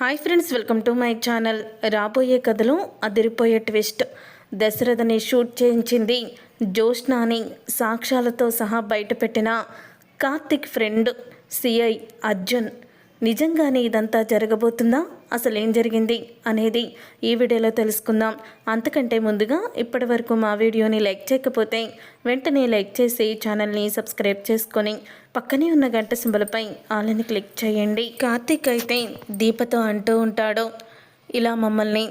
Hi friends welcome to my channel. రాబోయే కథలో అదిరిపోయే ట్విస్ట్. దశరథని షూట్ చేయించింది జ్యోష్నాని సాక్ష్యాలతో సహా బయటపెట్టిన కార్తిక్ ఫ్రెండ్ సిఐ అర్జున్. నిజంగానే ఇదంతా జరగబోతుందా? అసలు ఏం జరిగింది అనేది ఈ వీడియోలో తెలుసుకుందాం. అంతకంటే ముందుగా ఇప్పటి వరకు మా వీడియోని లైక్ చేయకపోతే వెంటనే లైక్ చేసి ఛానల్ని సబ్స్క్రైబ్ చేసుకొని పక్కనే ఉన్న గంట సింబలపై ఆలని క్లిక్ చేయండి. కార్తీక్ అయితే దీపతో అంటూ ఉంటాడు. ఇలా మమ్మల్ని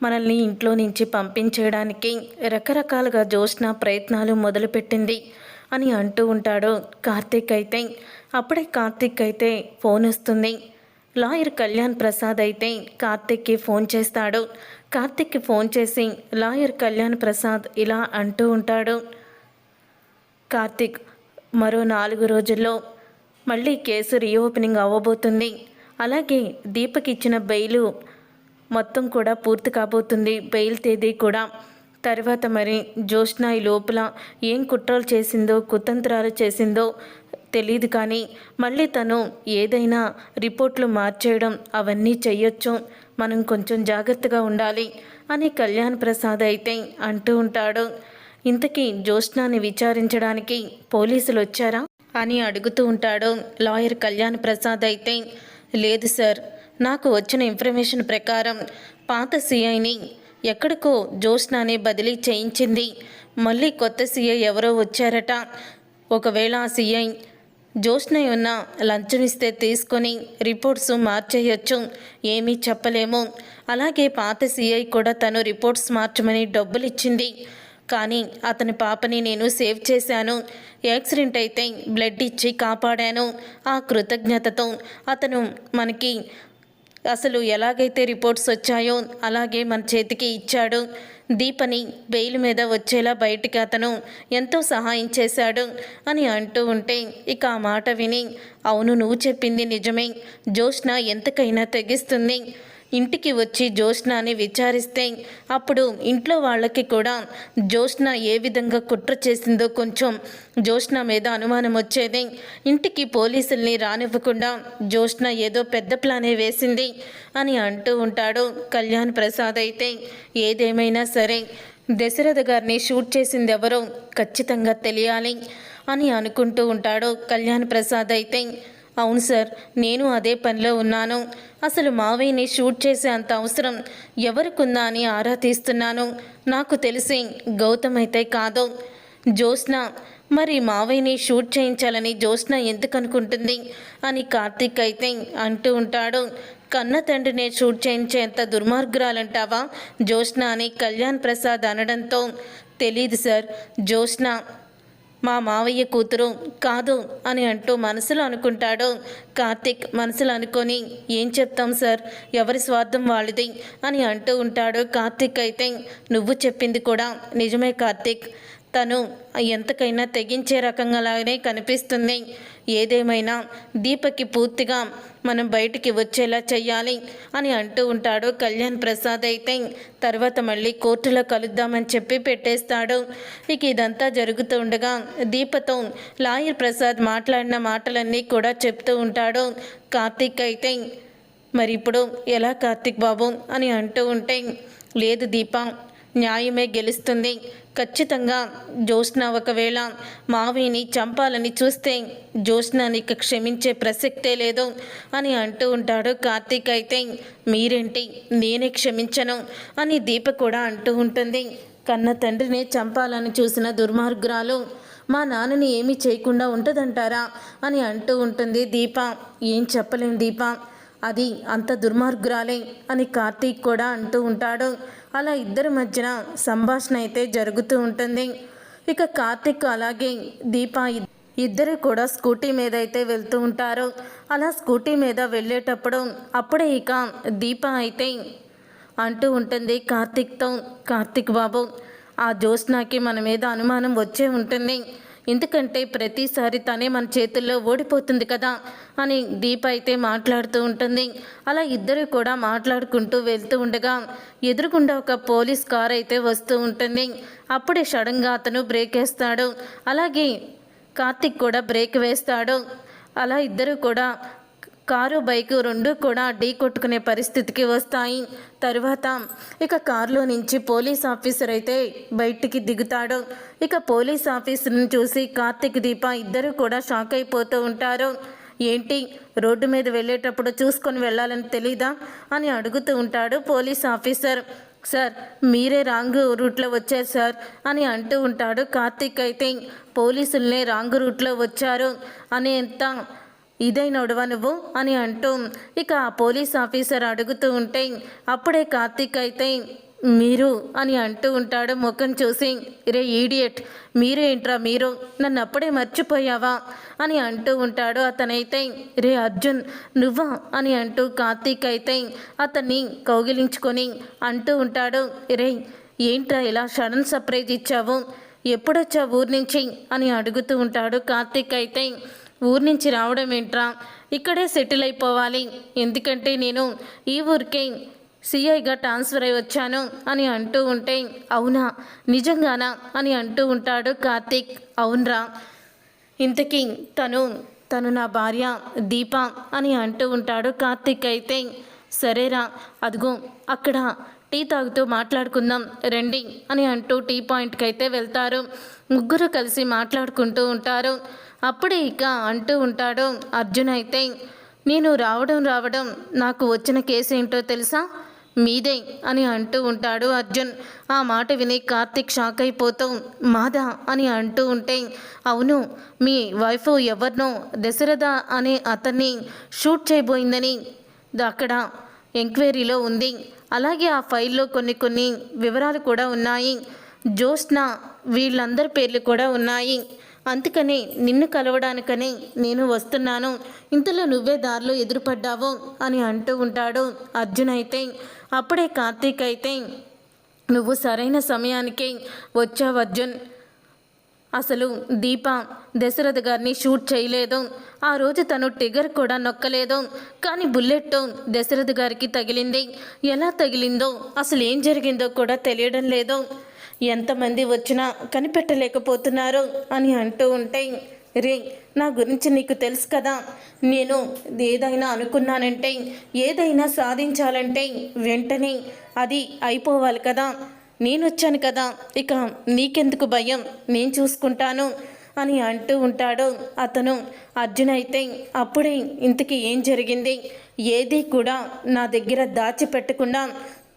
మనల్ని ఇంట్లో నుంచి పంపించేయడానికి రకరకాలుగా జోష్న ప్రయత్నాలు మొదలుపెట్టింది అని అంటూ ఉంటాడు కార్తీక్ అయితే. అప్పుడే కార్తీక్ అయితే ఫోన్ వస్తుంది. లాయర్ కళ్యాణ్ ప్రసాద్ అయితే కార్తిక్కి ఫోన్ చేస్తాడు. కార్తిక్కి ఫోన్ చేసి లాయర్ కళ్యాణ్ ప్రసాద్ ఇలా అంటూ ఉంటాడు. కార్తిక్ మరో నాలుగు రోజుల్లో మళ్ళీ కేసు రీఓపెనింగ్ అవ్వబోతుంది. అలాగే దీపక్ ఇచ్చిన బెయిలు మొత్తం కూడా పూర్తి కాబోతుంది. బెయిల్ తేదీ కూడా. తర్వాత మరి జోష్న ఈ లోపల ఏం కుట్రలు చేసిందో కుతంత్రాలు చేసిందో తెలియదు కానీ మళ్ళీ తను ఏదైనా రిపోర్ట్లు మార్చేయడం అవన్నీ చెయ్యొచ్చు. మనం కొంచెం జాగ్రత్తగా ఉండాలి అని కళ్యాణ్ ప్రసాద్ అయితే అంటూ ఉంటాడు. ఇంతకీ జ్యోత్స్నాని విచారించడానికి పోలీసులు వచ్చారా అని అడుగుతూ ఉంటాడు లాయర్ కళ్యాణ్ ప్రసాద్ అయితే. లేదు సార్ నాకు వచ్చిన ఇన్ఫర్మేషన్ ప్రకారం పాత సిఐని ఎక్కడికో జ్యోత్స్నాని బదిలీ చేయించింది. మళ్ళీ కొత్త సీఐ ఎవరో వచ్చారట. ఒకవేళ ఆ సీఐ జోష్న ఉన్న లంచం ఇస్తే తీసుకొని రిపోర్ట్స్ మార్చేయొచ్చు. ఏమీ చెప్పలేము. అలాగే పాత సీఐ కూడా తను రిపోర్ట్స్ మార్చమని డబ్బులు ఇచ్చింది కానీ అతని పాపని నేను సేవ్ చేశాను. యాక్సిడెంట్ అయితే బ్లడ్ ఇచ్చి కాపాడాను. ఆ కృతజ్ఞతతో అతను మనకి అసలు ఎలాగైతే రిపోర్ట్స్ వచ్చాయో అలాగే మన చేతికి ఇచ్చాడు. దీపని బెయిల్ మీద వచ్చేలా బయటికి అతను ఎంతో సహాయం చేశాడు అని అంటూ ఉంటే ఇక ఆ మాట విని అవును నువ్వు చెప్పింది నిజమే. జోష్న ఎంతకైనా తెగిస్తుంది. ఇంటికి వచ్చి జ్యోత్స్నాని విచారిస్తే అప్పుడు ఇంట్లో వాళ్ళకి కూడా జ్యోత్స్న ఏ విధంగా కుట్ర చేసిందో కొంచెం జ్యోత్స్న మీద అనుమానం వచ్చేది. ఇంటికి పోలీసుల్ని రానివ్వకుండా జ్యోత్స్న ఏదో పెద్ద ప్లానే వేసింది అని అంటూ ఉంటాడు కళ్యాణ్ ప్రసాద్ అయితే. ఏదేమైనా సరే దశరథ గారిని షూట్ చేసింది ఎవరో ఖచ్చితంగా తెలియాలి అని అనుకుంటూ ఉంటాడు కళ్యాణ్ ప్రసాద్ అయితే. అవును సార్ నేను అదే పనిలో ఉన్నాను. అసలు మావయ్యని షూట్ చేసే అంత అవసరం ఎవరికుందా అని ఆరా తీస్తున్నాను. నాకు తెలిసి గౌతమ్ అయితే కాదు. జ్యోత్స్న మరి మావయ్యని షూట్ చేయించాలని జ్యోత్స్న ఎందుకు అనుకుంటుంది అని కార్తీక్ అయితే అంటూ ఉంటాడు. కన్న తండ్రినే షూట్ చేయించేంత దుర్మార్గురాలంటావా? జ్యోత్స్న అని కళ్యాణ్ ప్రసాద్ అనడంతో తెలీదు సార్. జ్యోత్స్న మా మావయ్య కూతురు కాదు అని అంటూ మనసులో అనుకుంటాడు. కార్తిక్ మనసులో అనుకొని ఏం చెప్తాం సార్? ఎవరి స్వార్థం వాళ్ళది? అని అంటూ ఉంటాడు కార్తిక్ అయితే. నువ్వు చెప్పింది కూడా నిజమే కార్తిక్. తను ఎంతకైనా తెగించే రకంగానే కనిపిస్తుంది. ఏదేమైనా దీపకి పూర్తిగా మనం బయటికి వచ్చేలా చెయ్యాలి అని అంటూ ఉంటాడు కళ్యాణ్ ప్రసాద్ అయితే. తర్వాత మళ్ళీ కోర్టులో కలుద్దామని చెప్పి పెట్టేస్తాడు. ఇక ఇదంతా జరుగుతూ ఉండగా దీపతో లాయర్ ప్రసాద్ మాట్లాడిన మాటలన్నీ కూడా చెప్తూ ఉంటాడు. కార్తీక్ అయితే మరి ఇప్పుడు ఎలా కార్తీక్ బాబు? అని అంటూ ఉంటే లేదు దీప న్యాయమే గెలుస్తుంది. ఖచ్చితంగా జ్యోత్స్న ఒకవేళ మావిని చంపాలని చూస్తే జ్యోత్స్నాని క్షమించే ప్రసక్తే లేదు అని అంటూ ఉంటాడు. కార్తీక్ అయితే మీరేంటి? నేనే క్షమించను అని దీప కూడా అంటూ ఉంటుంది. కన్న తండ్రిని చంపాలని చూసిన దుర్మార్గురాలు మా నాన్నని ఏమీ చేయకుండా ఉంటుందంటారా? అని అంటూ ఉంటుంది దీప. ఏం చెప్పలేం దీప. అది అంత దుర్మార్గురాలే అని కార్తీక్ కూడా అంటూ ఉంటాడు. అలా ఇద్దరి మధ్యన సంభాషణ అయితే జరుగుతూ ఉంటుంది. ఇక కార్తీక్ అలాగే దీప ఇద్దరు కూడా స్కూటీ మీద అయితే వెళ్తూ ఉంటారు. అలా స్కూటీ మీద వెళ్ళేటప్పుడు అప్పుడే ఇక దీప అయితే అంటూ ఉంటుంది కార్తిక్తో కార్తిక్ బాబు ఆ జ్యోత్స్నాకి మన మీద అనుమానం వచ్చే ఉంటుంది. ఎందుకంటే ప్రతిసారి తనే మన చేతుల్లో ఓడిపోతుంది కదా అని దీప అయితే మాట్లాడుతూ ఉంటుంది. అలా ఇద్దరు కూడా మాట్లాడుకుంటూ వెళ్తూ ఉండగా ఎదురుగుండా ఒక పోలీస్ కార్ అయితే వస్తూ ఉంటుంది. అప్పుడే సడన్గా అతను బ్రేక్ వేస్తాడు. అలాగే కార్తిక్ కూడా బ్రేక్ వేస్తాడు. అలా ఇద్దరు కూడా కారు బైకు రెండు కూడా ఢీ కొట్టుకునే పరిస్థితికి వస్తాయి. తరువాత ఇక కారులో నుంచి పోలీస్ ఆఫీసర్ అయితే బయటికి దిగుతాడు. ఇక పోలీస్ ఆఫీసర్ని చూసి కార్తిక్ దీప ఇద్దరు కూడా షాక్ అయిపోతూ ఉంటారు. ఏంటి? రోడ్డు మీద వెళ్ళేటప్పుడు చూసుకొని వెళ్ళాలని తెలీదా? అని అడుగుతూ ఉంటాడు పోలీస్ ఆఫీసర్. సార్ మీరే రాంగ్ రూట్లో వచ్చారు సార్ అని అంటూ ఉంటాడు కార్తీక్ అయితే. పోలీసులనే రాంగ్ రూట్లో వచ్చారు అనేంత ఇదైనడువా నువ్వు అని అంటూ ఇక ఆ పోలీస్ ఆఫీసర్ అడుగుతూ ఉంటే అప్పుడే కార్తీక్ అయితే మీరు అని అంటూ ఉంటాడు ముఖం చూసి రే ఈడియట్ మీరేంట్రా మీరు? నన్ను అప్పుడే మర్చిపోయావా? అని అంటూ ఉంటాడు అతనైతే రే అర్జున్ నువ్వా? అని అంటూ కార్తీక్ అయితే అతన్ని కౌగిలించుకొని అంటూ ఉంటాడు రే ఏంట్రా ఇలా సడన్ సర్ప్రైజ్ ఇచ్చావు? ఎప్పుడొచ్చా ఊరి నుంచి? అని అడుగుతూ ఉంటాడు కార్తీక్ అయితే ఊరి నుంచి రావడం ఏంట్రా? ఇక్కడే సెటిల్ అయిపోవాలి. ఎందుకంటే నేను ఈ ఊరికే సిఐగా ట్రాన్స్ఫర్ అయి వచ్చాను అని అంటూ ఉంటే అవునా? నిజంగానా? అని అంటూ ఉంటాడు కార్తీక్. అవునరా. ఇంతకీ తను తను నా భార్య దీప అని అంటూ ఉంటాడు కార్తీక్ అయితే. సరేరా అదిగో అక్కడ టీ తాగుతూ మాట్లాడుకుందాం రండి అని అంటూ టీ పాయింట్కి అయితే వెళ్తారు. ముగ్గురు కలిసి మాట్లాడుకుంటూ ఉంటారు. అప్పుడే ఇక అంటూ ఉంటాడు అర్జున్ అయితే నేను రావడం రావడం నాకు వచ్చిన కేసు ఏంటో తెలుసా? మీదే అని అంటూ ఉంటాడు అర్జున్. ఆ మాట విని కార్తిక్ షాక్ అయిపోతాం. మాదా అని అంటూ ఉంటే అవును మీ వైఫ్ ఎవరినో దశరథ అనే అతన్ని షూట్ చేయబోయిందని అక్కడ ఎంక్వైరీలో ఉంది. అలాగే ఆ ఫైల్లో కొన్ని కొన్ని వివరాలు కూడా ఉన్నాయి. జ్యోత్స్న వీళ్ళందరి పేర్లు కూడా ఉన్నాయి. అందుకనే నిన్ను కలవడానికనే నేను వస్తున్నాను. ఇంతలో నువ్వే దారిలో ఎదురుపడ్డావు అని అంటూ ఉంటాడు అర్జున్ అయితే అప్పుడే కార్తీక్ అయితే నువ్వు సరైన సమయానికి వచ్చావు అర్జున్. అసలు దీప దశరథ గారిని షూట్ చేయలేదు. ఆ రోజు తను టిగర్ కూడా నొక్కలేదు. కానీ బుల్లెట్ దశరథ గారికి తగిలింది. ఎలా తగిలిందో అసలు ఏం జరిగిందో కూడా తెలియడం లేదు. ఎంతమంది వచ్చినా కనిపెట్టలేకపోతున్నారు అని అంటూ ఉంటే రే నా గురించి నీకు తెలుసు కదా. నేను ఏదైనా అనుకున్నానంటే ఏదైనా సాధించాలంటే వెంటనే అది అయిపోవాలి కదా. నేను వచ్చాను కదా. ఇక నీకెందుకు భయం? నేను చూసుకుంటాను అని అంటూ ఉంటాడు అతను. అర్జున్ అయితే అప్పుడే ఇంతకీ ఏం జరిగింది? ఏది కూడా నా దగ్గర దాచిపెట్టకుండా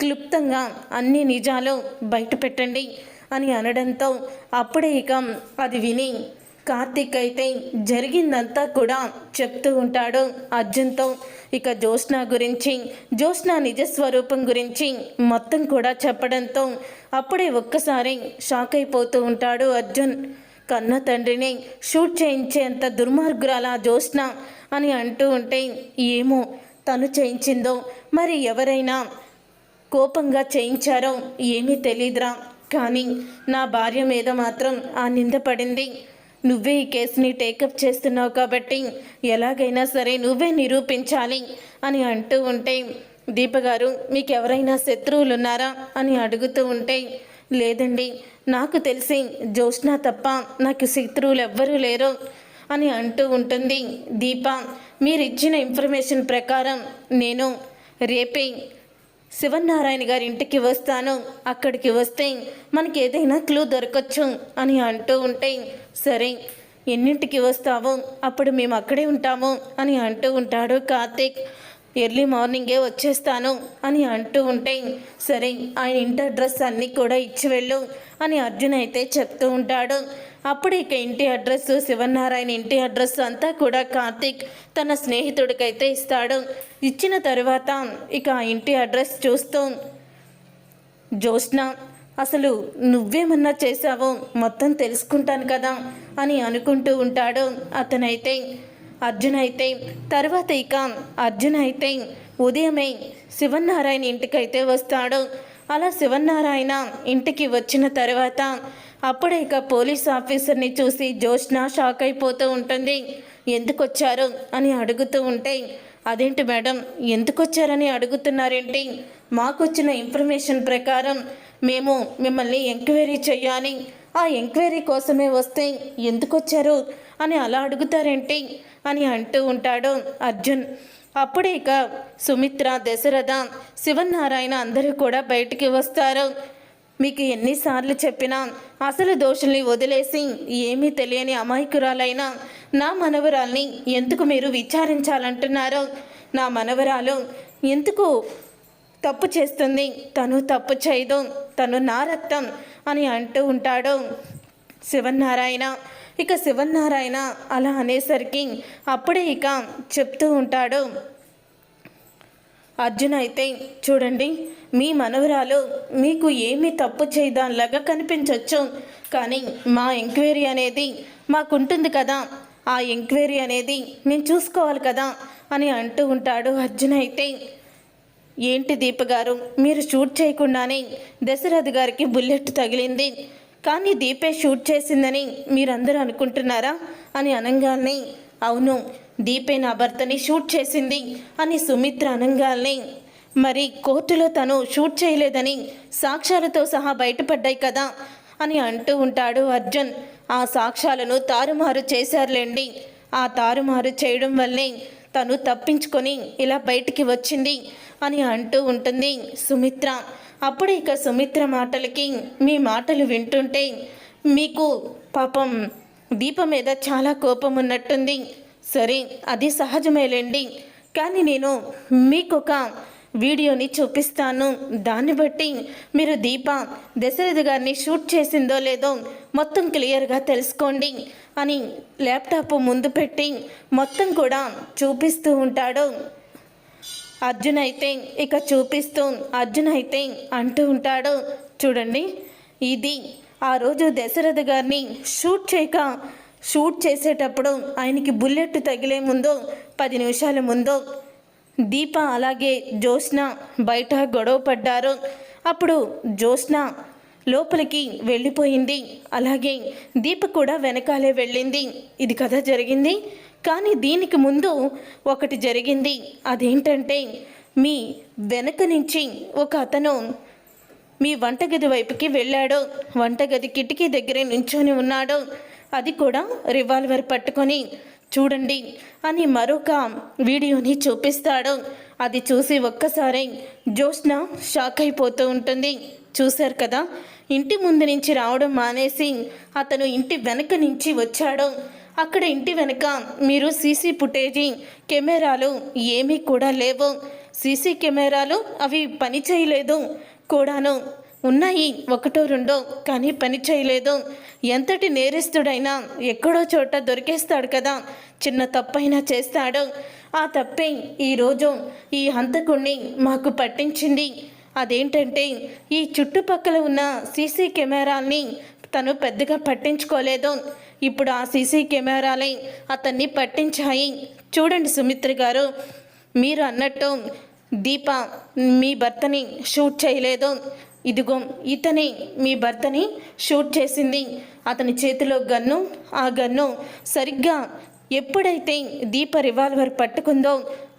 క్లుప్తంగా అన్ని నిజాలు బయట పెట్టండి అని అనడంతో అప్పుడే ఇక అది విని కార్తీక్ అయితే జరిగిందంతా కూడా చెప్తూ ఉంటాడు అర్జున్తో. ఇక జ్యోత్స్న గురించి జ్యోత్స్న నిజస్వరూపం గురించి మొత్తం కూడా చెప్పడంతో అప్పుడే ఒక్కసారి షాక్ అయిపోతూ ఉంటాడు అర్జున్. కన్న తండ్రిని షూట్ చేయించేంత దుర్మార్గురాలా జ్యోత్స్న? అని అంటూ ఉంటే ఏమో తను చేయించిందో మరి ఎవరైనా కోపంగా చేయించారో ఏమీ తెలీదురా. కానీ నా భార్య మీద మాత్రం ఆ నింద పడింది. నువ్వే ఈ కేసుని టేకప్ చేస్తున్నావు కాబట్టి ఎలాగైనా సరే నువ్వే నిరూపించాలి అని అంటూ ఉంటే దీపగారు మీకు ఎవరైనా శత్రువులు ఉన్నారా అని అడుగుతూ ఉంటే లేదండి నాకు తెలిసి జ్యోష్ణ తప్ప నాకు శత్రువులు ఎవ్వరూ లేరు అని అంటూ ఉంటుంది దీప. మీరు ఇచ్చిన ఇన్ఫర్మేషన్ ప్రకారం నేను రేపే శివనారాయణ గారి ఇంటికి వస్తాను అక్కడికి వస్తే మనకి ఏదైనా క్లూ దొరకచ్చు అని అంటూ ఉంటే సరే ఎన్నింటికి వస్తావో? అప్పుడు మేము అక్కడే ఉంటాము అని అంటూ ఉంటాడు కార్తీక్. ఎర్లీ మార్నింగే వచ్చేస్తాను అని అంటూ ఉంటే సరే ఆయన ఇంటి అడ్రస్ అన్నీ కూడా ఇచ్చి వెళ్ళు అని అర్జున్ అయితే చెప్తూ ఉంటాడు. అప్పుడు ఇక ఇంటి అడ్రస్ శివనారాయణ ఇంటి అడ్రస్ అంతా కూడా కార్తీక్ తన స్నేహితుడికైతే ఇస్తాడు. ఇచ్చిన తర్వాత ఇక ఆ ఇంటి అడ్రస్ చూస్తూ జ్యోత్స్న అసలు నువ్వేమన్నా చేశావో మొత్తం తెలుసుకుంటాను కదా అని అనుకుంటూ ఉంటాడు అతనైతే. అర్జున్ అయితే తర్వాత ఇక అర్జున్ అయితే ఉదయమే శివనారాయణ ఇంటికైతే వస్తాడు. అలా శివనారాయణ ఇంటికి వచ్చిన తర్వాత అప్పుడే ఇక పోలీస్ ఆఫీసర్ని చూసి జోష్న షాక్ అయిపోతూ ఉంటుంది. ఎందుకు వచ్చారు అని అడుగుతూ ఉంటే అదేంటి మేడం ఎందుకు వచ్చారని అడుగుతున్నారేంటి? మాకొచ్చిన ఇన్ఫర్మేషన్ ప్రకారం మేము మిమ్మల్ని ఎంక్వైరీ చేయాలి ఆ ఎంక్వైరీ కోసమే వస్తే ఎందుకు వచ్చారు అని అలా అడుగుతారేంటి? అని అంటూ ఉంటాడు అర్జున్. అప్పుడే ఇక సుమిత్ర దశరథ శివనారాయణ అందరూ కూడా బయటికి వస్తారు. మీకు ఎన్నిసార్లు చెప్పినా అసలు దోషుల్ని వదిలేసి ఏమీ తెలియని అమాయకురాలైన నా మనవరాల్ని ఎందుకు మీరు విచారించాలంటున్నారో నా మనవరాలు ఎందుకు తప్పు చేస్తుంది? తను తప్పు చేయదు. తను నా రక్తం అని అంటూ ఉంటాడు శివనారాయణ ఇక శివనారాయణ అలా అనేసరికి అప్పుడే ఇక చెప్తూ ఉంటాడు అర్జున్ అయితే చూడండి మీ మనవరాలు మీకు ఏమి తప్పు చేయదానిలాగా కనిపించవచ్చు కానీ మా ఎంక్వైరీ అనేది మాకుంటుంది కదా. ఆ ఎంక్వైరీ అనేది మేము చూసుకోవాలి కదా అని అంటూ ఉంటాడు అర్జున్ అయితే ఏంటి దీప గారు మీరు షూట్ చేయకుండానే దశరథ్ గారికి బుల్లెట్ తగిలింది. కానీ దీపే షూట్ చేసిందని మీరందరూ అనుకుంటున్నారా? అని అనగానే అవును దీపే నా భర్తని షూట్ చేసింది అని సుమిత్ర అనంగాల్ని. మరి కోర్టులో తను షూట్ చేయలేదని సాక్ష్యాలతో సహా బయటపడ్డాయి కదా అని అంటూ ఉంటాడు అర్జున్. ఆ సాక్ష్యాలను తారుమారు చేశారులేండి. ఆ తారుమారు చేయడం వల్లే తను తప్పించుకొని ఇలా బయటికి వచ్చింది అని అంటూ ఉంటుంది సుమిత్ర. అప్పుడు ఇక సుమిత్ర మాటలకి మీ మాటలు వింటుంటే మీకు పాపం దీప మీద చాలా కోపం ఉన్నట్టుంది. సరే అది సహజమేలేండి. కానీ నేను మీకు ఒక వీడియోని చూపిస్తాను. దాన్ని బట్టి మీరు దీప దశరథ గారిని షూట్ చేసిందో లేదో మొత్తం క్లియర్గా తెలుసుకోండి అని ల్యాప్టాప్ ముందు పెట్టి మొత్తం కూడా చూపిస్తూ ఉంటాడు. అర్జున్ అయితే ఇక చూపిస్తూ అర్జున్ అయితే అంటూ ఉంటాడు. చూడండి ఇది ఆ రోజు దశరథ గారిని షూట్ చేయక షూట్ చేసేటప్పుడు ఆయనకి బుల్లెట్ తగిలే ముందు పది నిమిషాల ముందు దీప అలాగే జ్యోత్స్న బయట గొడవ పడ్డారు. అప్పుడు జ్యోత్స్న లోపలికి వెళ్ళిపోయింది. అలాగే దీప కూడా వెనకాలే వెళ్ళింది. ఇది కథ జరిగింది. కానీ దీనికి ముందు ఒకటి జరిగింది. అదేంటంటే మీ వెనక నుంచి ఒక అతను మీ వంటగది వైపుకి వెళ్ళాడు. వంటగది కిటికీ దగ్గరే నించొని ఉన్నాడు. అది కూడా రివాల్వర్ పట్టుకొని. చూడండి అని మరొక వీడియోని చూపిస్తాడు. అది చూసి ఒక్కసారి జోష్న షాక్ అయిపోతూ ఉంటుంది. చూశారు కదా? ఇంటి ముందు నుంచి రావడం మానేసి అతను ఇంటి వెనక నుంచి వచ్చాడు. అక్కడ ఇంటి వెనక మీరు సీసీ ఫుటేజీ కెమెరాలు ఏమీ కూడా లేవు. సీసీ కెమెరాలు అవి పని చేయలేదు కూడాను. ఉన్నాయి ఒకటో రెండో కానీ పని చేయలేదు. ఎంతటి నేరస్తుడైనా ఎక్కడో చోట దొరికేస్తాడు కదా. చిన్న తప్పైనా చేస్తాడు. ఆ తప్పే ఈరోజు ఈ హంతకుణ్ణి మాకు పట్టించింది. అదేంటంటే ఈ చుట్టుపక్కల ఉన్న సీసీ కెమెరాల్ని తను పెద్దగా పట్టించుకోలేదు. ఇప్పుడు ఆ సీసీ కెమెరాలే అతన్ని పట్టించాయి. చూడండి సుమిత్ర గారు మీరు అన్నట్టు దీప మీ భర్తని షూట్ చేయలేదు. ఇదిగో ఇతని మీ భర్తని షూట్ చేసింది. అతని చేతిలో గన్ను ఆ గన్ను సరిగ్గా ఎప్పుడైతే దీప రివాల్వర్ పట్టుకుందో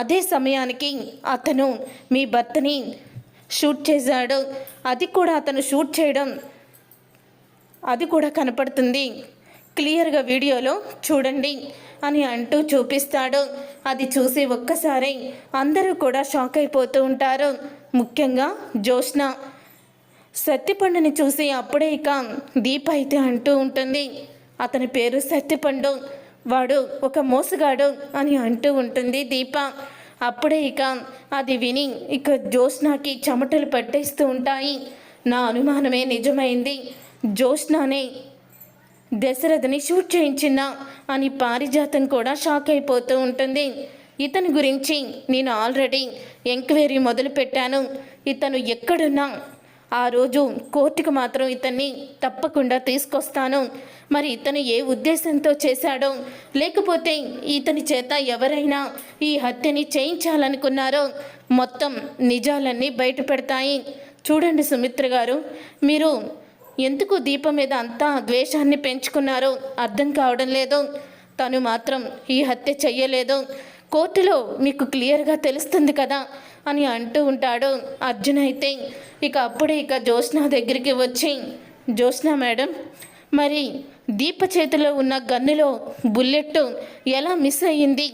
అదే సమయానికి అతను మీ భర్తని షూట్ చేశాడు. అది కూడా అతను షూట్ చేయడం అది కూడా కనపడుతుంది. క్లియర్గా వీడియోలో చూడండి. అని అంటూ చూపిస్తాడు. అది చూసి ఒక్కసారి అందరూ కూడా షాక్ అయిపోతూ ఉంటారు. ముఖ్యంగా జోష్న సత్తిపండుని చూసి అప్పుడే ఇక దీప అయితే అంటూ ఉంటుంది. అతని పేరు సత్తిపండు వాడు ఒక మోసగాడు అని అంటూ ఉంటుంది దీప. అప్పుడే ఇక అది విని ఇక జ్యోత్స్నాకి చెమటలు పట్టేస్తూ ఉంటాయి. నా అనుమానమే నిజమైంది. జోష్నానే దశరథని షూట్ చేయించిందా అని పారిజాతం కూడా షాక్ అయిపోతూ ఉంటుంది. ఇతని గురించి నేను ఆల్రెడీ ఎంక్వైరీ మొదలు పెట్టాను. ఇతను ఎక్కడున్నా ఆ రోజు కోర్టుకు మాత్రం ఇతన్ని తప్పకుండా తీసుకొస్తాను. మరి ఇతను ఏ ఉద్దేశంతో చేశాడో లేకపోతే ఇతని చేత ఎవరైనా ఈ హత్యని చేయించాలనుకున్నారో మొత్తం నిజాలన్నీ బయట పెడతాయి చూడండి సుమిత్ర గారు మీరు ఎందుకు దీపం మీద అంతా ద్వేషాన్ని పెంచుకున్నారో అర్థం కావడం లేదు. తను మాత్రం ఈ హత్య చెయ్యలేదు. కోర్టులో మీకు క్లియర్గా తెలుస్తుంది కదా అని అంటూ ఉంటాడు అర్జున్ అయితే. ఇక అప్పుడే ఇక జ్యోత్స్న దగ్గరికి వచ్చి జ్యోత్స్న మేడం మరి దీప చేతిలో ఉన్న గన్నులో బుల్లెట్ ఎలా మిస్ అయ్యింది?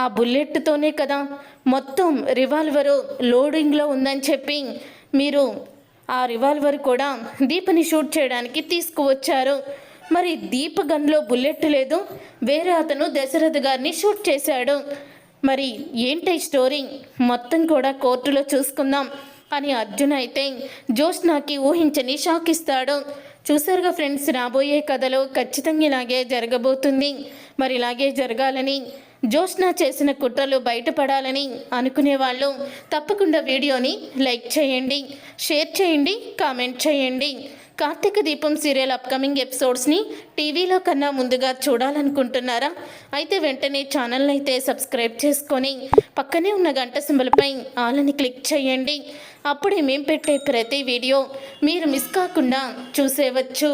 ఆ బుల్లెట్తోనే కదా మొత్తం రివాల్వరు లోడింగ్లో ఉందని చెప్పి మీరు ఆ రివాల్వర్ కూడా దీపని షూట్ చేయడానికి తీసుకువచ్చారు. మరి దీప గన్లో బుల్లెట్ లేదు. వేరే అతను దశరథ్ గారిని షూట్ చేశాడు. మరి ఏంటి స్టోరీ? మొత్తం కూడా కోర్టులో చూసుకుందాం అని అర్జున్ అయితే జోష్నాకి ఊహించని షాక్ ఇస్తాడు. చూసారుగా ఫ్రెండ్స్ రాబోయే కథలో ఖచ్చితంగా ఇలాగే జరగబోతుంది. మరి ఇలాగే జరగాలని జోష్నా చేసిన కుట్రలు బయటపడాలని అనుకునే వాళ్ళు తప్పకుండా వీడియోని లైక్ చేయండి షేర్ చేయండి కామెంట్ చేయండి. కార్తీక దీపం సీరియల్ అప్కమింగ్ ఎపిసోడ్స్ని టీవీలో కన్నా ముందుగా చూడాలనుకుంటున్నారా? అయితే వెంటనే ఛానల్ని అయితే సబ్స్క్రైబ్ చేసుకొని పక్కనే ఉన్న గంట సింబల్పై ఆలని క్లిక్ చేయండి. అప్పుడే మేము పెట్టే ప్రతి వీడియో మీరు మిస్ కాకుండా చూసేవచ్చు.